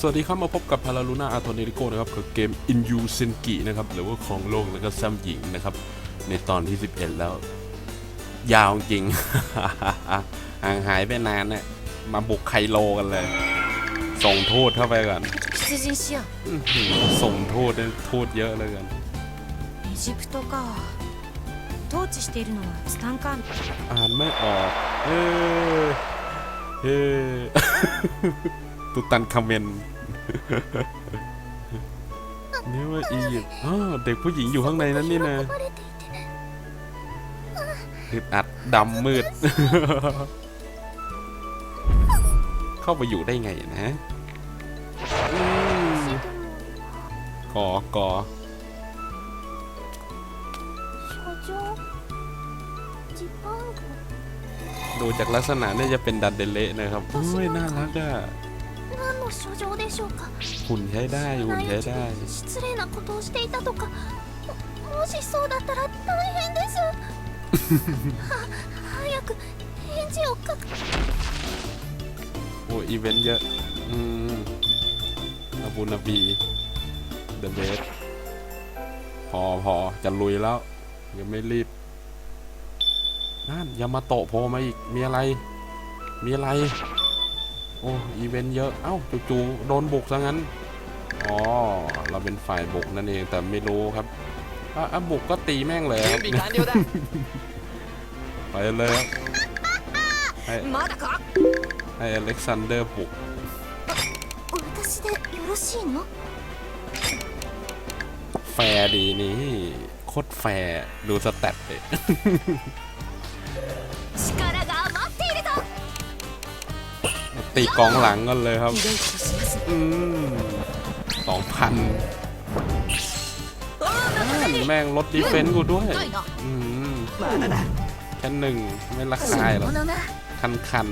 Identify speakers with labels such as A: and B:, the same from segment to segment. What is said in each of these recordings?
A: สวัสดีครับมาพบกับพาราลูน่าอาโทเนริโกนะครับกับเกม In You Senki นะครับหรือว่าของโลกแล้วก็แซมหญิงนะครับ ในตอนที่ 11 แล้ว ยาวจริง ห่างหายไปนานเนี่ยมาบุกไคโลกันเลย ส่งโทษเข้าไปก่อน
B: 出陣しよ
A: อื้อหือส่งโทษเนี่ยโทษเยอะเลยกัน
B: うエジプトか統治しているのはツタンカーメン
A: อ่านไม่ออก เฮ้เฮ้ ตุตันคาเมน นี่ว่าอียิอ้อเด็กผู้หญิงอยู่ข้างในนั้นนี่นะอึดอัดดำมืด เข้าไปอยู่ได้ไงนะกอกอดูจากลักษณะน่าจะเป็นดันเดเละนะครับโอ้ยน่ารักอะ
B: 何の書状でしょうか
A: หุ่นใช้ได้หุ่นใช้ได้
B: 失礼なことをしていたとかももしそうだったら大変ですは早く返事を書く
A: โอ้อีเวนต์เยอะ อืมอาบูนาบีเดอะเบสพอพอจะลุยแล้ว ยังไม่รีบนั่นยามาโตะโผล่มาอีก มีอะไร มีอะไร โอ้อีเวนต์เยอะเอ้าจู่ๆโดนบุกซะงั้นอ๋อเราเป็นฝ่ายบุกนั่นเองแต่ไม่รู้ครับอะบุกก็ตีแม่งเลยครับไปเลยให้ให้อเล็กซานเดอร์บุกแฟร์ดีนี้โคตรแฟร์ดูสแตตเลย ตีกองหลังกันเลยครับสองพันแม่งลดดีเฟนต์กูด้วยแค่หนึ่งไม่ละคายหรอกคันคัน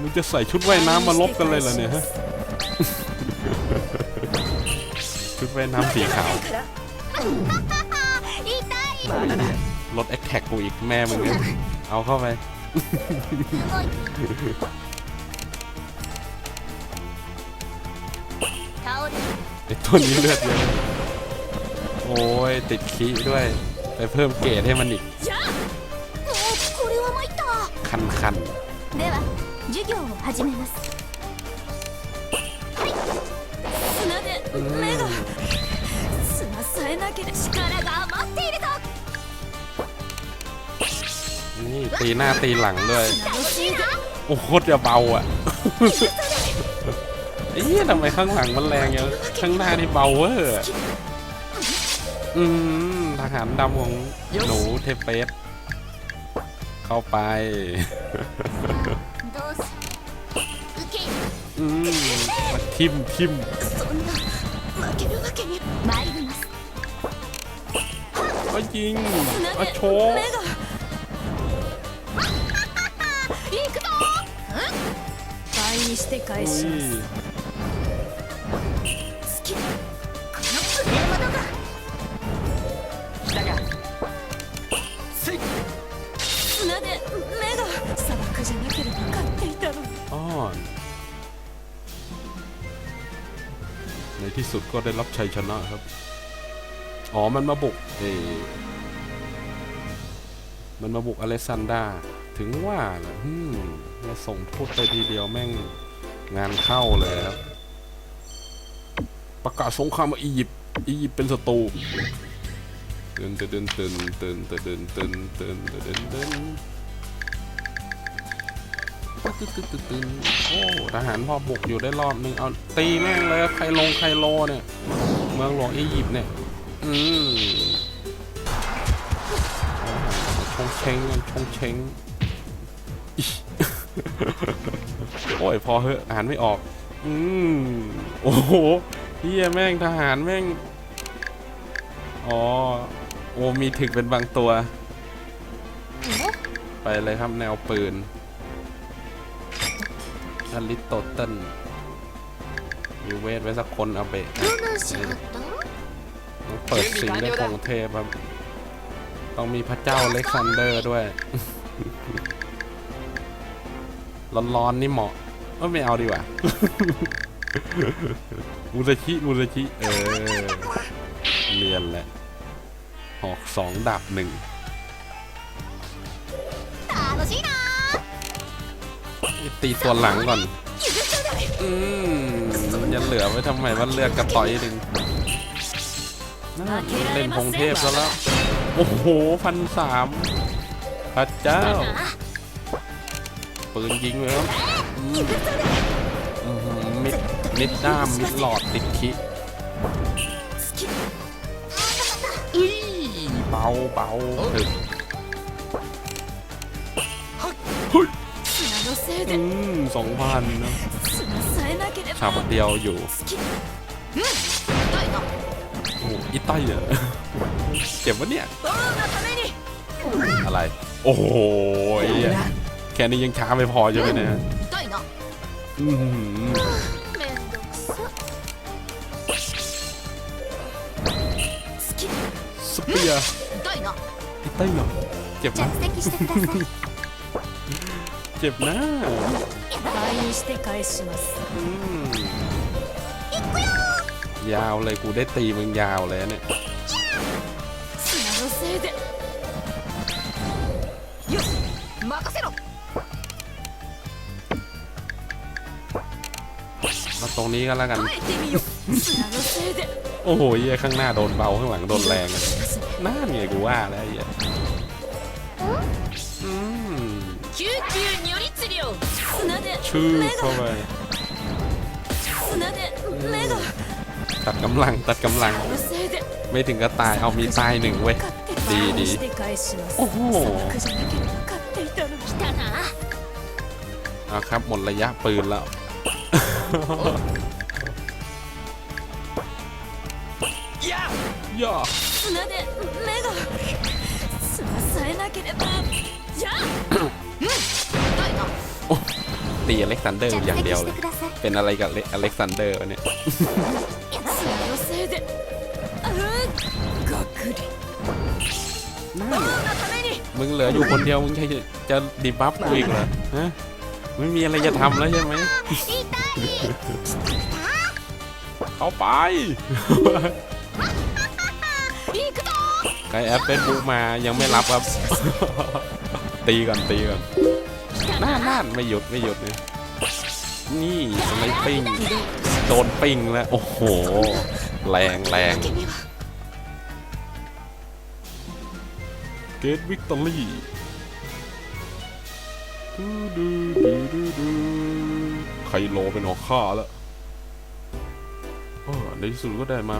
A: มึงจะใส่ชุดว่ายน้ำมาลบกันเลยเหรอเนี่ยฮะชุดว่ายน้ำสีขาวรถแอคแท็กกูอีกแม่มึงเนี่ยเอาเข้าไป ไอ้ตัวนี้เลือดเยอะโอ้ย ติดขี้ด้วย ไปเพิ่มเกรดให้มันอีก
B: じゃあもうこれは参った
A: คันคัน
B: では授業を始めますはい砂で
A: ๆอืม
B: 目が砂さえなければ力が余ってい ี่
A: ตีหน้าตีหลังด้วย โอ้โคตรจะเบาอะเอ๊ะทำไมข้างหลังมันแรงเยอะข้างหน้านี่เบาเวอร์อืมทหารดำของหนูเทเปสเข้าไปอืมมาทิมทิมก็ยิงมาโชว์
B: にして返
A: อุ้
B: し
A: ย
B: ます好きこのプレーマドが
C: 来たかせい
B: 砂で目が砂漠じゃなければ勝っていたのに
A: อ้อนในที่สุดก็ได้รับชัยชนะครับ อ๋อ มันมาบุกเออมันมาบุกอเลสซานดรา ถึงว่านะอืมมาส่งโทษไปทีเดียวแม่งงานเข้าเลยครับ ประกาศสงครามอียิปต์อียิปต์เป็นศัตรูเตือนเตือนเตือนเตือนเตือนเตือนเตือนเตือนเตือนเตือนตึ๊ดตึ๊ดตึ๊ดตึ๊ดโอ้ทหารพอบุกอยู่ได้รอบนึงเอาตีแม่งเลยใครลงใครโลเนี่ย เมืองหลวงอียิปต์เนี่ยอืมชงเชงกันชงเชงอิ๊ โอ้ยพอเหอะอ่านไม่ออก อืมโอ้โหเฮียแม่งทหารแม่ง อ๋อ โอ้มีถึกเป็นบางตัว ไปเลยครับแนวปืนชาลิตโตเต้นมีเวทไว้สักคนเอาไปต้องเปิดสิงได้กรุงเทพครับ ต้องมีพระเจ้าเล็กซานเดอร์ด้วย ร้อนๆนี่เหมาะก็ไม่เอาดีกว่ามูซาชิมูซาชิเออเรียนแหละหอกสองดาบหนึ่งตีตัวหลังก่อน อืมยันเหลือไว้ทำไมมันเลือกกระต่อยหนึ่งเล่นพงเทพแล้ว โอ้โหพันสามพระเจ้า ปืนยิงเลยครับมิดมิดด้ามมิดหลอดติดคิอุ้ยเบาเบาถึงอืมสองพันนะชาบเดียวอยู่โอ้ยไต้เหรอเจ็บวะเนี่ยอะไร โอ้โห แค่นี้ยังช้าไม่พอใช่ไหมเนี่ย
B: 痛いな
A: อื้อหือ
B: めんどくさ好き
A: สเปียร์
B: 痛いな
A: อีไต้เหรอเจ็บ
B: 着
A: นะ
B: 席してください
A: เจ็บนะ
B: 退院して返します
A: อืมยาวเลยกูได้ตีมึงยาวเลยเนี่ย
B: 砂のせいで
A: งนี้ก็แล้วกัน โอ้โหเยี่ข้างหน้าโดนเบาข้างหลังโดนแรง
B: ห
A: น้าเนี่ยกูว่าแล้วเยี่ชื่อเข้าไปตัดกำลังตัดกำลัง ไม่ถึงก็ตายเอามีตายหนึ่งเว้ย ดีดี
B: โอ้โห
A: เอาครับหมดระยะปืนแล้ว
C: や
A: ย่อ
B: 砂で目が砂さえなければじゃあうん痛いな
A: ตีอเล็กซานเดอร์อย่างเดียวเลย เป็นอะไรกับอเล็กซานเดอร์วะเนี่ย
B: 砂のせいであーがっくり
A: นั่น
B: 王のために
A: มึงเหลืออยู่คนเดียวมึงจะจะดีบัฟกูอีกเหรอฮะไม่มีอะไรจะทำแล้วใช่ไหม
B: 痛い
A: เข้าไปใครแอปเป็นบุกมายังไม่รับครับ ตีก่อนตีก่อนน่าน่าไม่หยุดไม่หยุดเลยนี่สไนปิ้งโดนปิ้งแล้ว โอ้โห แรงแรงเกตวิกตอรี่ดูดู ไคโลเป็นหัวข้าแล้วในที่สุดก็ได้มา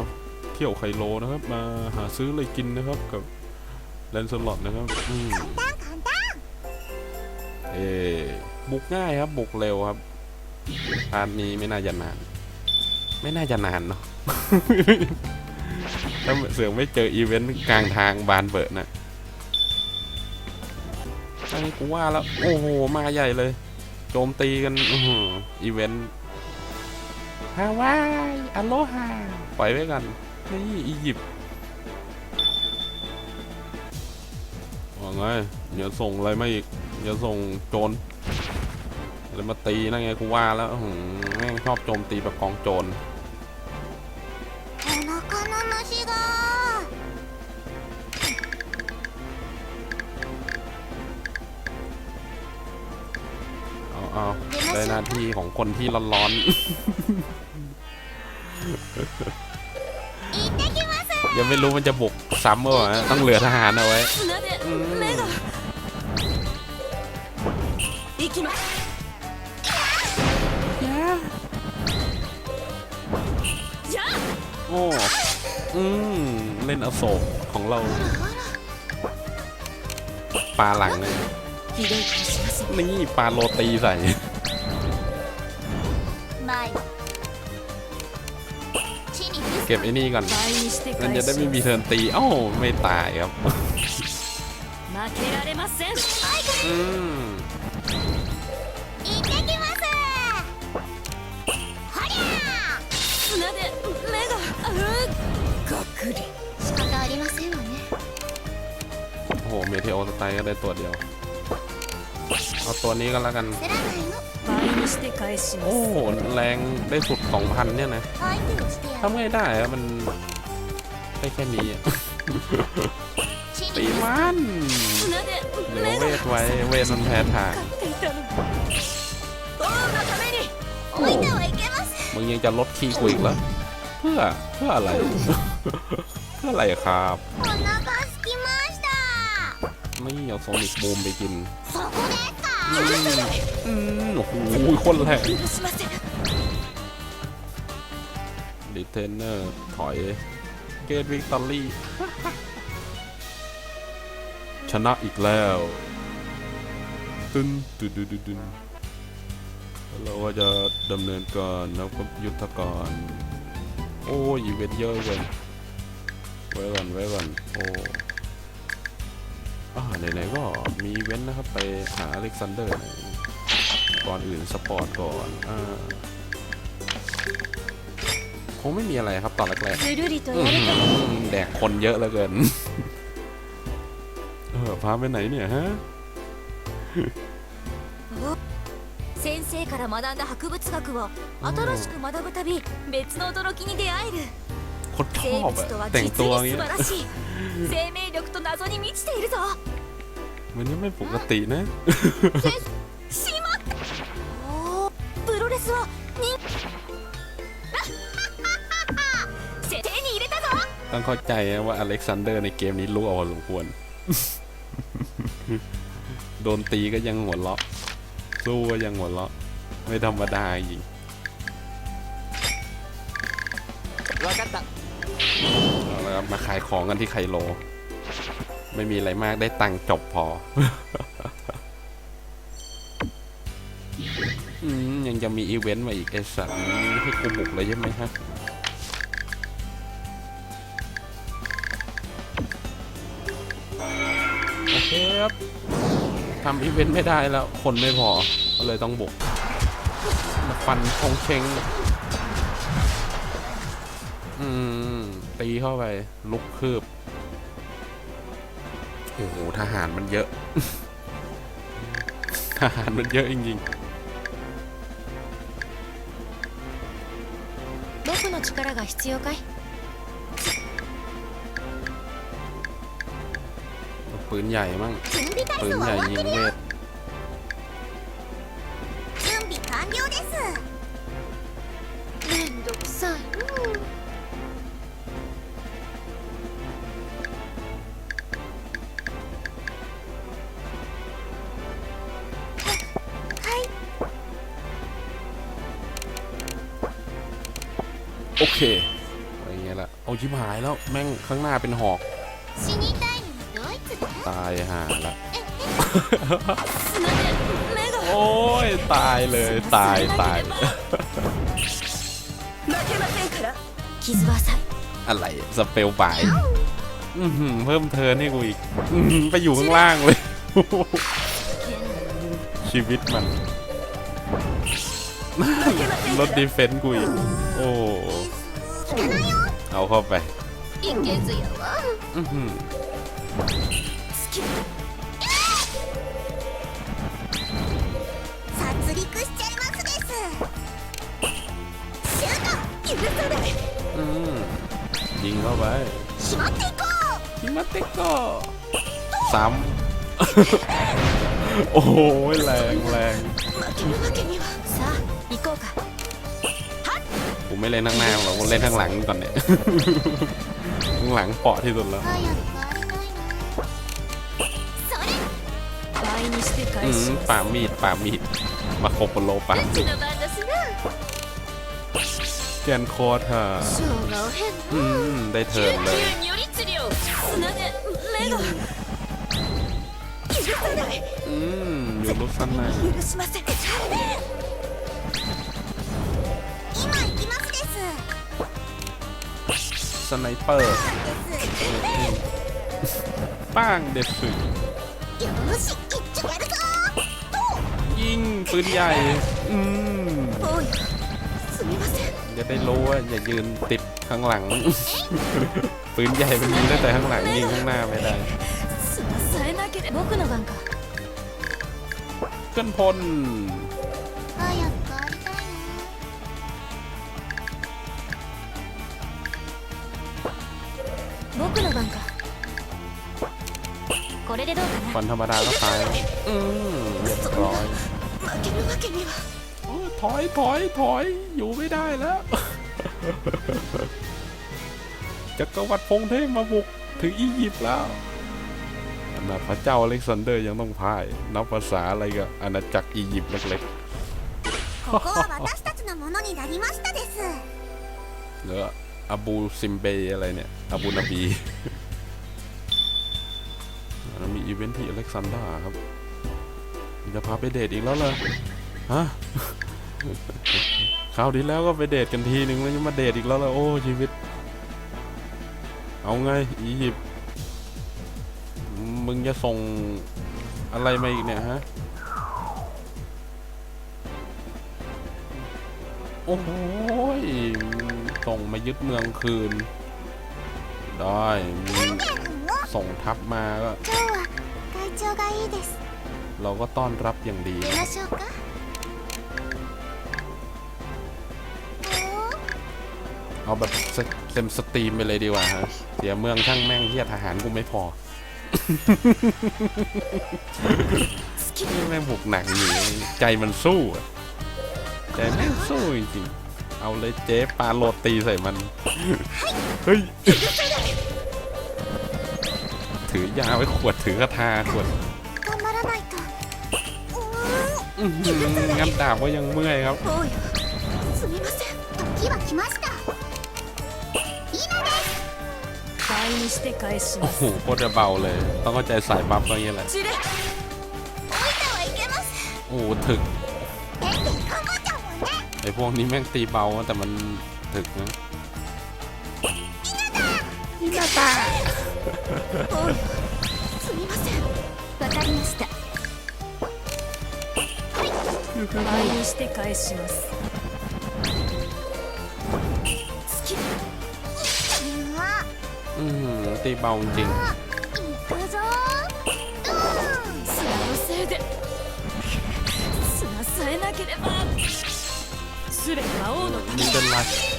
A: เที่ยวไคโลนะครับ มาหาซื้ออะไรกินนะครับกับแลนสลอตนะครับอืเอบุกง่ายครับ บุกเร็วครับพาร์ทนี้ไม่น่าจะนาน ไม่น่าจะนานเนาะถ้าเสือไม่เจออีเวนต์กลางทางบานเบิดนะไอ้กูว่าแล้ว โอ้โห มาใหญ่เลย จมตีกันอีเวนต์ฮาวายอโลฮาปล่อยไว้กัน นี่อียิปต์ว่าไงอย่าส่งอะไรมาอีกอย่าส่งโจรอะไรมาตีนั่นไงกูว่าแล้วแม่งชอบโจมตีแบบกองโจร ได้หน้าที่ของคนที่ร้อนๆ ยังไม่รู้มันจะบุกซ้ำเปล่าต้องเหลือทหารเอาไว้โอ้อืมเล่นอโศกของเราปลาหลังเลยนี่ปลาโรตีใส่ เก็บไอ้นี่ก่อนมันจะได้ไม่มีเทินตีเอ้าไม่ตายครับโอ้โหเมเทโอสไตล์ก็ได้ตัวเดียว เอาตัวนี้ก็แล้วกัน โอ้โหแรงได้สุด 2,000 เนี่ยนะทำไงได้อะมันไม่แค่นี้ตีมันเดี๋ยวเวทไว้เวทมันแพ้ทางมึงยังจะลดคีย์กูอีกเหรอเพื่อเพื่ออะไร เพื่ออะไรครับไม่เอาโซนิกบูมไปกิน โอ้โหคนแรงดีเทนเนอร์ถอย เกตวิกตอรี่ ชนะอีกแล้วตึนดุดุดุดุเราก็จะดำเนินการนล้วก็ยุทธการโอ้ยอีเวนเยอะเว้ยไว้ก่อนไว้ก่อนโอ้ อ่าไหนๆก็มีอีเวนต์นะครับ ไปหาอเล็กซานเดอร์หน่อยก่อนอื่นสปอร์ตก่อนอ่าคงไม่มีอะไรครับตอนแรกๆ
D: ずるりと
A: อื้อ
D: やる
A: หื
D: か
A: อแดกคนเยอะเหลือเกิน เออพาไปไหนเนี่ยฮะ
D: 先生から学んだ博物学を新しく学ぶたび別の驚きに出会える
A: โคนช
D: 生
A: อบ
D: 物とは
A: อะแต่ง
D: 実
A: ตัว
D: に
A: อย่าง
D: 素
A: เงี้ย
D: 晴らしい 生命力と謎に満ちているぞ
A: มันยังไม่ปกตินะ
D: しまったおープロレスをに手に入れたぞ
A: ต้องเข้าใจนะว่าอเล็กซานเดอร์ในเกมนี้รู้เอาพอสมควร โดนตีก็ยังหัวเราะ สู้ก็ยังหัวเราะ ไม่ธรรมดาจริง
C: 分かった
A: เอาละครับมาขายของกันที่ไคโล ไม่มีอะไรมากได้ตังค์จบพอ ยังจะมีอีเวนต์มาอีกไอ้สัตว์ให้กูบุกเลยใช่ไหมฮะโอเคครับทำอีเวนต์ไม่ได้แล้ว คนไม่พอก็เลยต้องบุกมาฟันคงเชง ตีเข้าไป ลุกคืบ โอ้โห ทหารมันเยอะ ทหารมันเยอะจริง
D: 僕の力が必要かい
A: ๆ ปืนใหญ่มั่ง
B: 準備体
A: ปืน
B: 操
A: ใหญ่
B: は終
A: ยิ
B: わ
A: ง
B: ってる
A: เว
B: よ
A: ท
B: 準備完了です
D: めんどくさい
B: はい
A: โอเคอะไรเงี้ยละเอาชิบหายแล้วแม่งข้างหน้าเป็นหอกตายห่าละโอ้ยตายเลยตายตายอะไรสเปลไปเพิ่มเทินให้กูอีกไปอยู่ข้างล่างเลย ชีวิตมันลดดีเฟนต์กูอีก โอ้ เอาเข้าไป
B: いけずやわ
A: อื้อหือ
D: スキル
B: 殺戮しちゃいますですシュー
D: 許さない
A: อืมยิงเข้าไป
B: トしまっていこう
A: ฮิมาเตโกซ้ำ โอ้โหแรงแรง
D: 負けるわけには
A: ผไม่เล่นข้างหน้าหรอกผมเล่นข้างหลังก่อนเนี่ย ข้างหลังเปาะที่สุดแล้วอืมปามีดป่ามีด มาโคโปโลปามีดเกนโคตรเธออืมได้เทิร์นเลยอืมอยู่รุสันนะ สไนเปอร์ป้างเด็ดสุ
B: ด
A: ยิงปืนใหญ่ อืมจะได้รู้ว่าอย่ายืนติดข้างหลัง ปืนใหญ่มันยิงได้แต่ข้างหลังยิงข้างหน้าไม่ได้เพื่นพล ฟันธรรมดาก็ตายอืมเรียบร้อยถอยถอยถอยอยู่ไม่ได้แล้วจักรวรรดิพงเทพมาบุกถึงอียิปต์แล้วขนาพระเจ้าอเล็กซานเดอร์ยังต้องพ่าย นับภาษาอะไรกับอาณาจักรอียิปต์เล็กๆเหลืออาบูซิมเบอะไรเนี่ยอาบูนาบี มีอีเวนท์ที่อเล็กซานดราครับจะพาไปเดทอีกแล้วเลยฮะคราวที่แล้วก็ไปเดทกันทีหนึ่งแล้วยังมาเดทอีกแล้วเลยโอ้ชีวิต เอาไงอียิปต์มึงจะส่งอะไรมาอีกเนี่ยฮะโอ้โหยส่งมายึดเมืองคืน ได้มึง ส่งทัพมาก็เราก็ต้อนรับอย่างดีเอาแบบเต็มสตรีมไปเลยดีกว่าฮะ เสียเมืองช่างแม่งเทียทหารกูไม่พอแม่งบุกหนักอยู่ใจมันสู้ใจแม่งสู้จริงๆเอาเลยเจ๊ปาโรตีใส่มัน เฮ้ยถือยาไว้ขวดถือกระทาขวด
B: 頑張らないとう
A: อื้อหืองับดาบก็ยังเมื่อยครับ
D: おうよすみません
B: ーん時は来ました今です
D: 倍にして返し
A: โอ้โหโคตรจะเบาเลย ต้องเข้าใจสายบัฟก็อย่างนี้แหละ
D: チレ
B: 置いてはいけません
A: โอ้โหถึก
B: 元気に頑張っちゃうもんね
A: ไอพวกนี้แม่งตีเบาแต่มันถึกนะ
D: すみません
B: わかりました
D: 倍にして返します好き
B: うわ
A: อืมตีเบาจริง
B: 行くぞうん
D: 砂のせいで砂さえなければ全て魔王のた
A: ๆ
D: め
A: นี่เป็นไร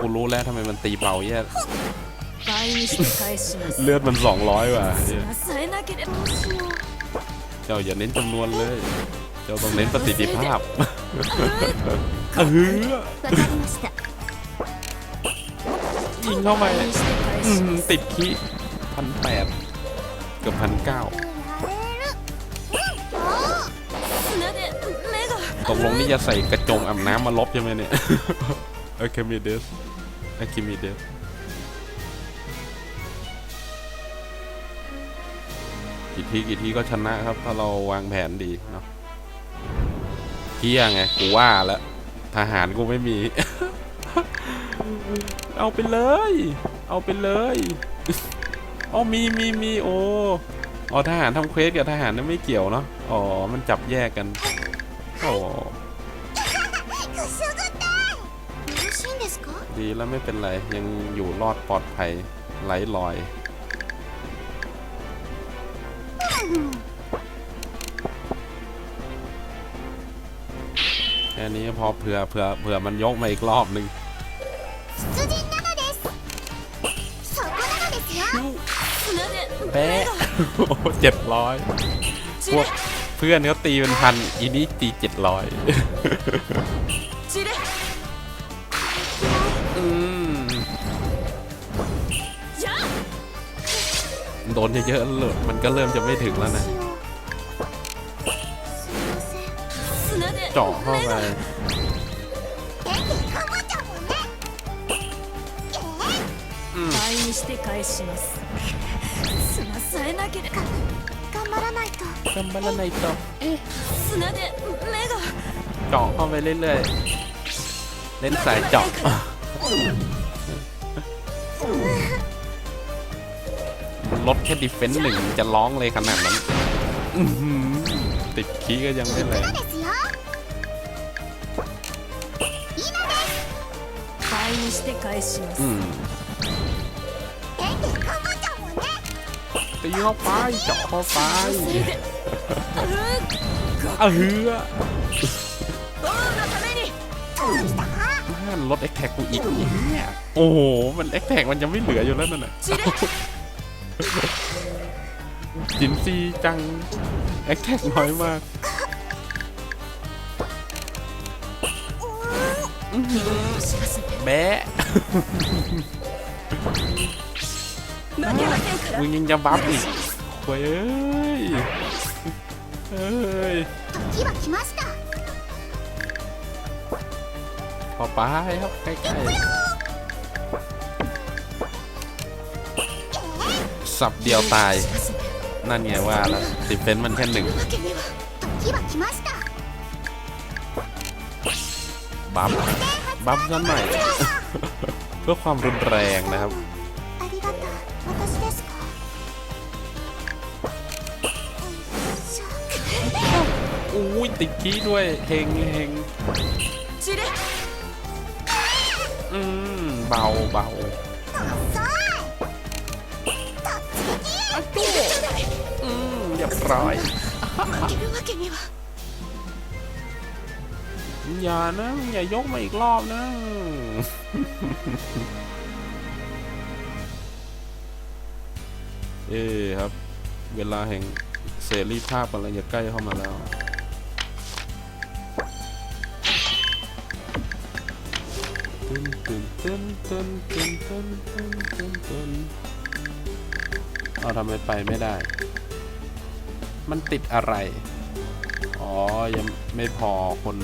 A: กูรู้แล้วทำไมมันตีเบาแย่เลือดมันสองร้อย
D: ว่ะ
A: เจ้าอย่าเน้นจำนวนเลย เจ้าต้องเน้นประสิทธิภาพเออยิงเข้าไปติดขี้พันแปดกับพันเก้า กลงนี่จะใส่กระจงอาบน้ำมาลบใช่ไหมเนี่ยอะคิมิเดสอะคิมิเดสกี่ทีกี่ทีก็ชนะครับ ถ้าเราวางแผนดีเนาะเที่ยไงกูว่าแล้วทหารกูไม่มี เอาไปเลย เอาไปเลยอ๋อมีมีมีโออ๋อทหารทำเควสกับทหารนั้นไม่เกี่ยวเนาะอ๋อมันจับแยกกัน โอ้ดีแล้วไม่เป็นไร ยังอยู่รอดปลอดภัยไร้ลอยแค่นี้พอเผื่อเผื่อเผื่อมันยกมาอีกรอบหนึ่งเป๊ะเจ็ดร้อยพวก พื่อนเขาตีเป็นพันอีนี่ตีเจ็ดร้อย
D: チレ
A: อืม
D: じゃあ
A: โดนเยอะๆเลยมันก็เริ่มจะไม่ถึงแล้วนะ
B: しようすいません
D: 砂で
A: เจาะเข้าไป
B: 元気に頑張っちゃうもんねえ
A: อืม
D: 倍にして返します砂さえなければ
B: 頑張らないと
A: จำบ้านในต่อ
D: 砂で目が
A: เจาะเข้าไปเรื่อยๆ เล่นสายเจาะ ลดแค่ดิเฟนซ์หนึ่งจะร้องเลยขนาดนั้นอื้อหือติดคีย์ก็ยังไม่แรง
B: 今ですよ今です
D: 倍にして返します
A: อืม
B: エンディ頑張っちゃうもんね
A: ตีเข้าไปเจาะเข้าไป
D: それでうー
A: เออรถเอ็กแท็กกูอีกเนี่ยโอ้โห มันเอ็กแท็กมันยังไม่เหลืออยู่แล้วนั่นแหะจินซีจังเอ็กแท็กน้อยมากแบะมึงยังจะบัฟอีกเฮ้ย เอ้ย
B: 時は来ました
A: พอไปครับใกล้ๆสับเดียวตาย
D: しますね
A: นั่นไงว่าแล้วดิเฟนซ์มันแค่หนึ่ง
D: わけには
B: 時は来ました
A: บัฟบัฟซะหน่อย เพื่อความรุนแรงนะครับ อุ้ยติดขี้ด้วยเฮงเฮงอืมเบาเบาอืมเรียบร้อยอย่านะอย่ายกมาอีกรอบนะเออครับ เวลาแห่งเสรีภาพกำลังจะใกล้เข้ามาแล้ว เอาทำไมไปไม่ได้ มันติดอะไร อ๋อ ยังไม่พอคน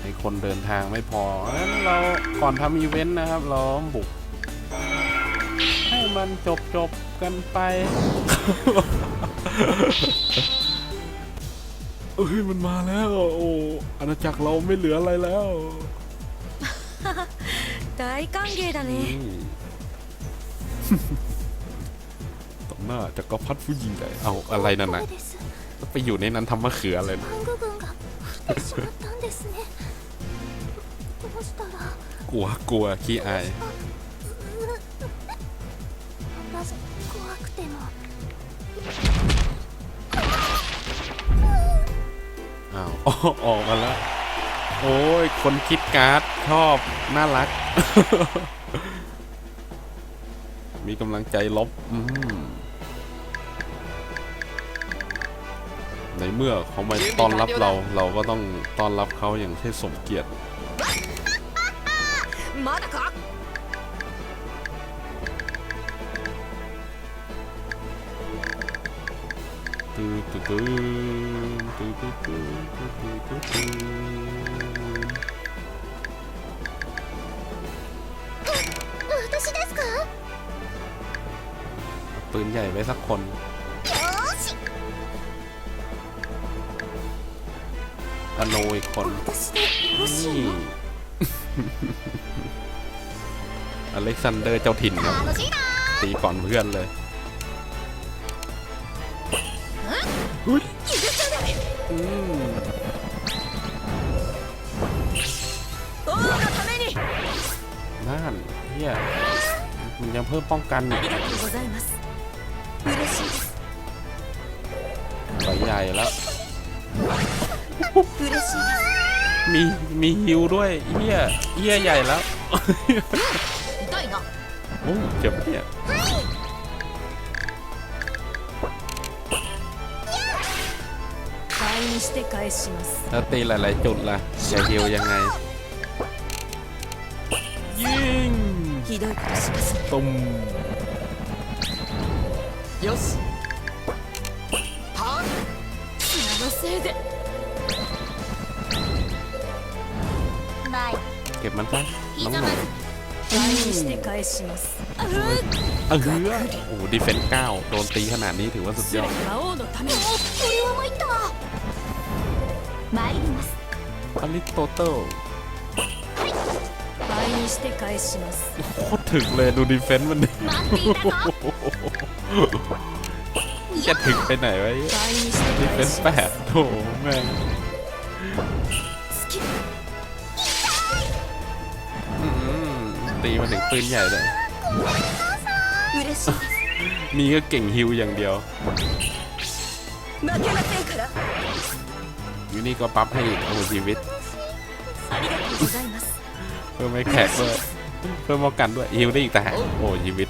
A: ไอคนเดินทางไม่พองั้นเราก่อนทำอีเวนต์นะครับ เราบุก ให้มันจบจบๆกันไปเอ้ยมันมาแล้ว โอ้อาณาจักรเราไม่เหลืออะไรแล้ว
D: 大歓迎だ
A: นี่
D: ね
A: ต่อหน้าจักรพรรดิผู้ยิ่งใหญ่เอาอะไรนั่น
B: こ
A: น่ะ
B: れです
A: ไปอยู่ในนั้นทำมะเขืออะไรนะ
B: マング軍が来てしまったんですねどうしたら
A: กลัวกลัวขี้อาย
B: まず怖くても
A: อ้าว ออกมาแล้ว โอ้ย คนคิดการ์ด ชอบ น่ารัก มีกำลังใจลบ ในเมื่อเขามาต้อนรับเรา เราก็ต้องต้อนรับเขาอย่างให้สมเกียรติ ปืนใหญ่ไว้สักคนอโนอีกคนนี่อเล็กซานเดอร์เจ้าถิ่นครับตีก่อนเพื่อนเลย นั่นเฮียมันยังเพิ่มป้องกันใหญ่แล้วมีมีฮิวด้วยเฮียเฮียใหญ่แล้วโอ้เจ็บเนี่ย แล้วตีหลาย ๆ จุดล่ะจะฮิวยังไง ยิง
D: ひどいことしますね
A: ตุ้ม
C: よしは
D: 砂のせいで
B: ない
A: เก็บมันซะน้องหนู
D: 倍にして返しますうう
A: เออโอ้ดีเฟนส์เก้าโดนตีขนาดนี้ถือว่าสุดย
D: 全
A: อด
D: て魔王のために
B: これは 参った参ります
A: อลิโตเติล
D: 倍にして返します
A: โคตรถึงเลยดูดีเฟนส์มันดิ
B: 待っていたぞ
A: จะถึงไปไหนวะ
D: 倍にして
A: ดีเฟ
D: 返
A: น
D: し
A: ส์
D: ま
A: แป
D: す
A: ดโถแม่ง
D: スキル
A: อืม ตีมาถึงปืนใหญ่เลย
D: 嬉しいです
A: มีก็เก่งฮิวอย่างเดียว
D: 負けませんから
A: อ ยูนี่ก็ปั๊บให้อีกโอ้ชีวิต เพิ่มไม่แขกด้วยเพิ่มมองกันด้วยฮิวได้อีกแต่หาโอ้ชีวิต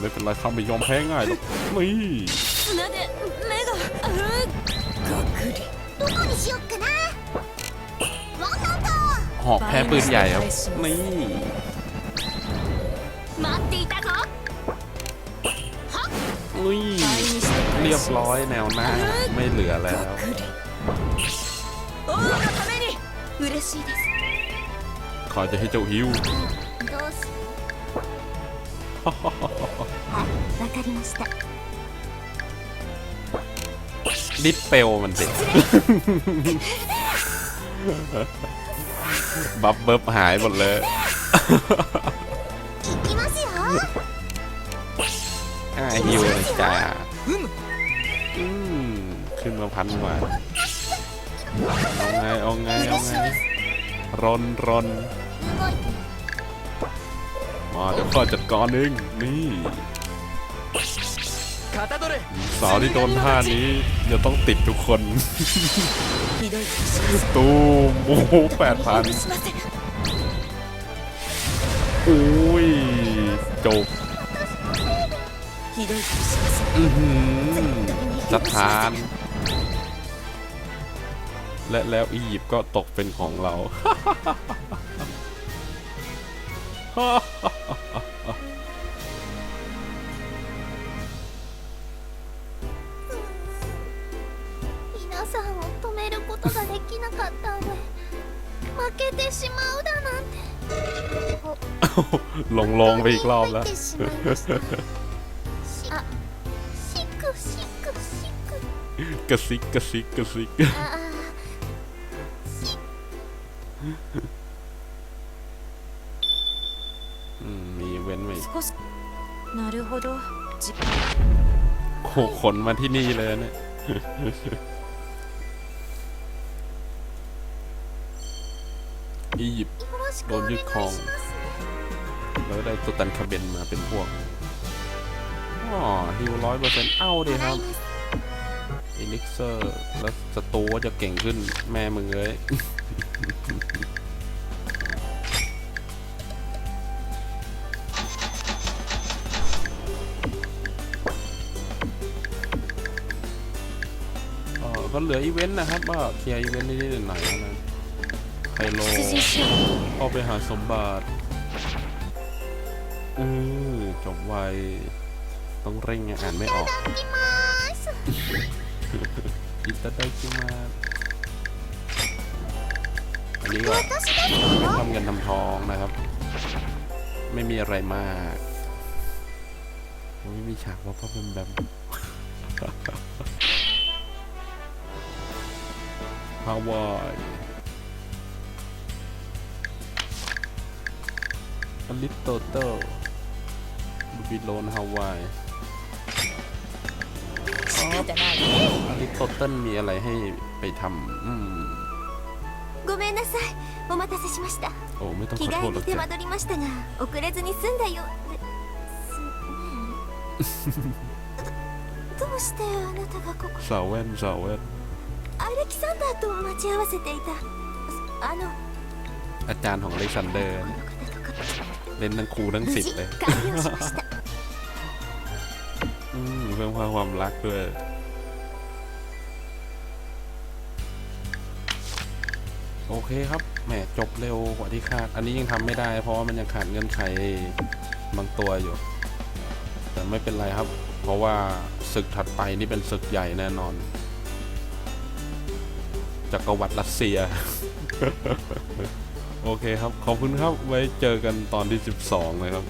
A: ไม่เป็นไรข้าไปยอมแพ้ง่ายหรอกนี่หอกแพ้ปืนใหญ่ครับนี่นี่ รียบร้อยแนวหน้าไม่เหลือแล้วขอจะให้เจ้าฮิวดิสเปลมันสิบับเบิบหายหมดเลยอ่าฮิวเลยจ้า ขึ้นมาพันกว่าเอาไงเอาไงเอาไงรนรนมาเดี๋ยวพ่อจัดการเองนี่สาวที่โดนท่านี้จะต้องติดทุกคน ตูมโอ้โหแปดพันอุ้ยจบรัสถาน และแล้วอียิปต์ก็ตกเป็นของเรา
B: 皆さんを止めることができなかった上負けてしまうだなんて
A: ลงลงไปอีกรอบแล้ว
B: 入ってしまいましたしあシックシックシック
A: กระซิกกระซิกกระซิก
B: ああ
A: ขนมาที่นี่เลยเนี่ยอียิปต์
B: โดนยึดครอง
A: แล้วได้ตุตันคาเบนมาเป็นพวกอ๋อฮิวร้อยเปอร์เซ็นต์เอ้าดีครับอินิกเซอร์ แล้วสตูจะเก่งขึ้นแม่มึงเลย ก็เหลืออีเวนต์นะครับว่าเคลียร์อีเวนต์นิดๆหน่อยๆนะไฮโลเอาไปหาสมบัติอือจบไวต้องเร่งอ่านไม่ออกอิตาดากิมาอันนี้ก็ทำเงินทำทองนะครับ ไม่มีอะไรมากไม่มีฉากว่าพ่อเป็นแบบ ฮาวายอลิโตเตอร์บูบิโลนฮาวาย
D: 仕方ないね
A: อลิโตเติลมีอะไรให้ไปทำอืม
B: ごめんなさいお待たせしました
A: โอ้ไม่ต้อง
B: 着
A: ขอโท
B: 替え
A: ษหร
B: に
A: อก
B: 手
A: จ้ะ
B: 間取りましたが遅れずに済んだようですねどうしてあなたがここ
A: สาวแว่นสาวแว่น
B: アレキサンダーと待ち合わせていたあの
A: อาจารย์ของอเล็กซานเดอร์
B: こ
A: เนี่ย
B: の方とか
A: เล่นทั้งครูทั้ง
B: 無
A: สิท
B: 事
A: ธิ์เลย
B: 完了しました
A: อืมเพิ่มความรักด้วย โอเคครับแหมจบเร็วกว่าที่คาด อันนี้ยังทำไม่ได้ เพราะว่ามันยังขาดเงื่อนไขบางตัวอยู่ แต่ไม่เป็นไรครับ เพราะว่าศึกถัดไปนี่เป็นศึกใหญ่แน่นอน จักรวรรดิรัสเซีย โอเคครับ ขอบคุณครับ ไว้เจอกันตอนที่ 12 นะครับ